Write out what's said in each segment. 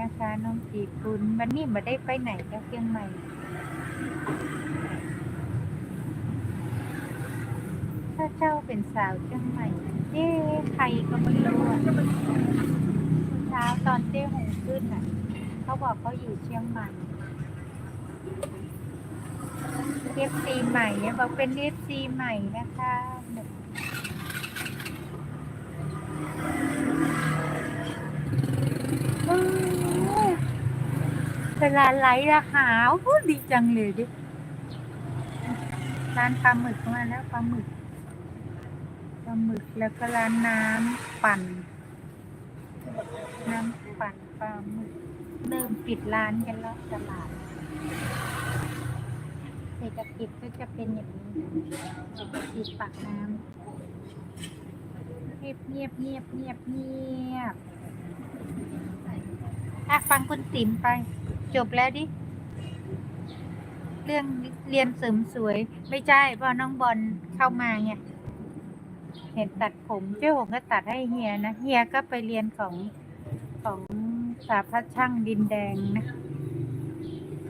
นะคะน้องจีคุณวันนี้มาได้ไปไหนกับเชียงใหม่ถ้าเจ้าเป็นสาวเชียงใหม่เอ๊ะใครก็ไม่รู้เมื่อเช้าตอนเจ้หงขึ้นอะ เขาบอกเขาอยู่เชียงใหม่เอฟซีใหม่เนี่ยบอกเป็นเอฟซีใหม่นะคะเออ เวลาไหลละหาวดีจังเลยดิร้านปลาหมึกมาแล้วปลาหมึกปลาหมึกแล้วก็ร้านน้ำปั่น น้ำปั่นปลาหมึกเริ่มปิดร้านกันแล้วตลาดเศรษฐกิจก็จะเป็นอย่างนี้เศรษฐกิจปากน้ำเงียบเงียบเงียบเงียบเงียบอะฟังคุณติ๋มไป จบแล้วดิ เรื่องเรียนเสริมสวย ไม่ใช่เพราะน้องบอลเข้ามาไงเห็นตัดผมเจ้าหงก็ตัดให้เฮียนะ เฮียก็ไปเรียนของของสาพัฒช่างดินแดงนะ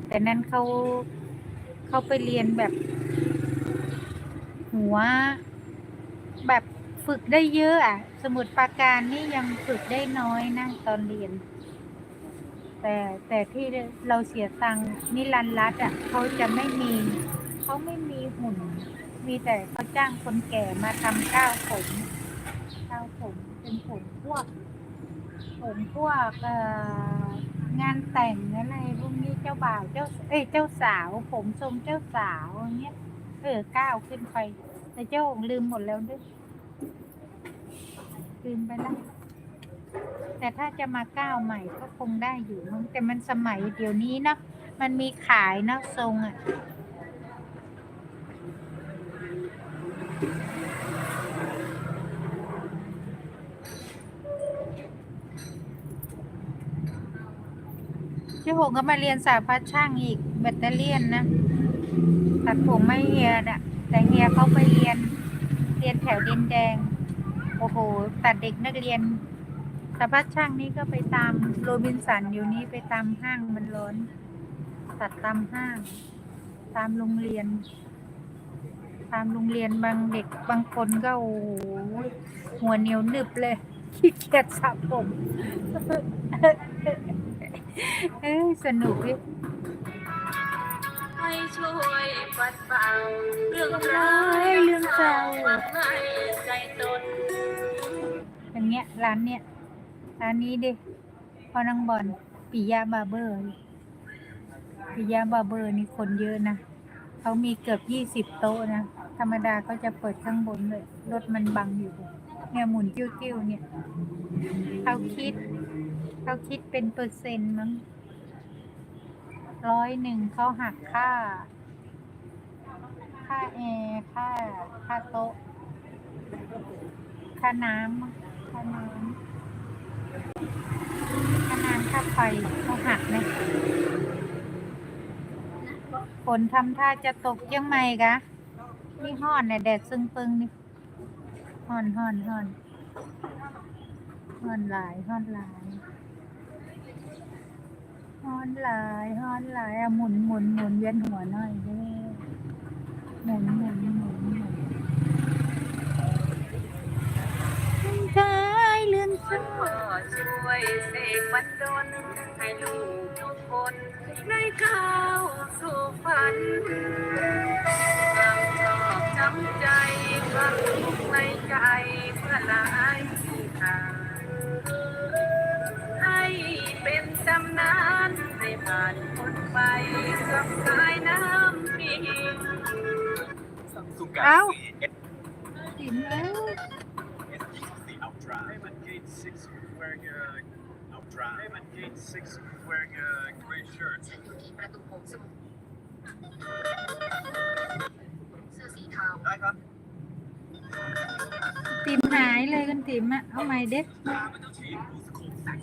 แต่นั้นเขาเขาไปเรียนแบบ หัว แบบฝึกได้เยอะอะ สมุดปาการนี่ยังฝึกได้น้อยนะตอนเรียน แต่แต่ที่เราเสียตังค์นิรันดร์รัตน์อะเขาจะไม่มี เขาไม่มีหุ่น มีแต่เขาจ้างคนแก่มาทำก้าวผมก้าวผมเป็นผมพวก ผมพวกเอ่องานแต่งอะไรพวกนี้เจ้าบ่าวเจ้าเอ้ยเจ้าสาว ผมทรงเจ้าสาวอย่างเงี้ยเออก้าวขึ้นไป แต่เจ้าหงลืมหมดแล้วด้วยลืมไปแล้ว แต่ถ้าจะมาก้าวใหม่ก็คงได้อยู่มั้งแต่มันสมัยเดี๋ยวนี้เนาะมันมีขายเนาะทรงอะพี่หงก็มาเรียนสาพัฒช่างอีกแบตเตอรี่นนะตัดผมไม่เฮียน่ะแต่เฮียเขาไปเรียน เรียนแถวดินแดง โอ้โห ตัดเด็กนักเรียน สาพัฒช่างนี่ก็ไปตามโรบินสันอยู่นี่ไปตามห้างมันร้อนตัดตามห้าง ตามโรงเรียน ตามโรงเรียนบางเด็กบางคนก็โอ้โหหัวเหนียวหนึบเลยขี้เกียจสระผมเอ้ยสนุกให้ช่วยปัดเป่าเรื่องร้ายเรื่องเศร้าความในใจตนอย่างเงี้ยร้านเนี้ย ร้านนี้ดิพอนังบอลปิยาบาร์เบอร์ปิยาบาร์เบอร์นี่คนเยอะนะเขามีเกือบยี่สิบโต๊ะนะ ธรรมดาก็จะเปิดข้างบนเลย รถมันบังอยู่ เนี่ยหมุนติ้วๆเนี่ยเขาคิดเขาคิดเป็นเปอร์เซ็นต์มั้งร้อยหนึ่งเขาหักค่า ค่าแอร์ค่า ค่าโต๊ะ ค่าน้ำค่าน้ำ ค่าน้ำค่าไฟเขาหักไหมฝนทำท่าจะตกยังไงกะ นี่ห่อนเนี่ยแดดซึงปึงนี่ห่อนห่อนห่อนห่อนหลายห่อนหลายห่อนหลายห่อนหลายอะหมุนหมุนหมุนเวียนหัวหน่อยเด้หมุนหมุนหมุนหมุนกายเลื่อนซ้ พ่อช่ วยเสกบันดลให้ลูกทุกคนได้ก้าวสู่ฝันความชอบจำใจความทุกข์ในใจเพื่อหลายทางให้เป็นตำนานให้ผ่านพ้นไปกับสายน้ำพิง Samsung เอ้า Galaxy สินแล้ว drive. Name at gate six wearing a no drive. Name at gate six wearing a gray shirt. ฉันอยู่ที่ประตูโค้งสมุทรเสื้อสีเทาได้ครับติมหายเลยคุณติมอะเอาใหม่เด็ก บูธโค้งแสง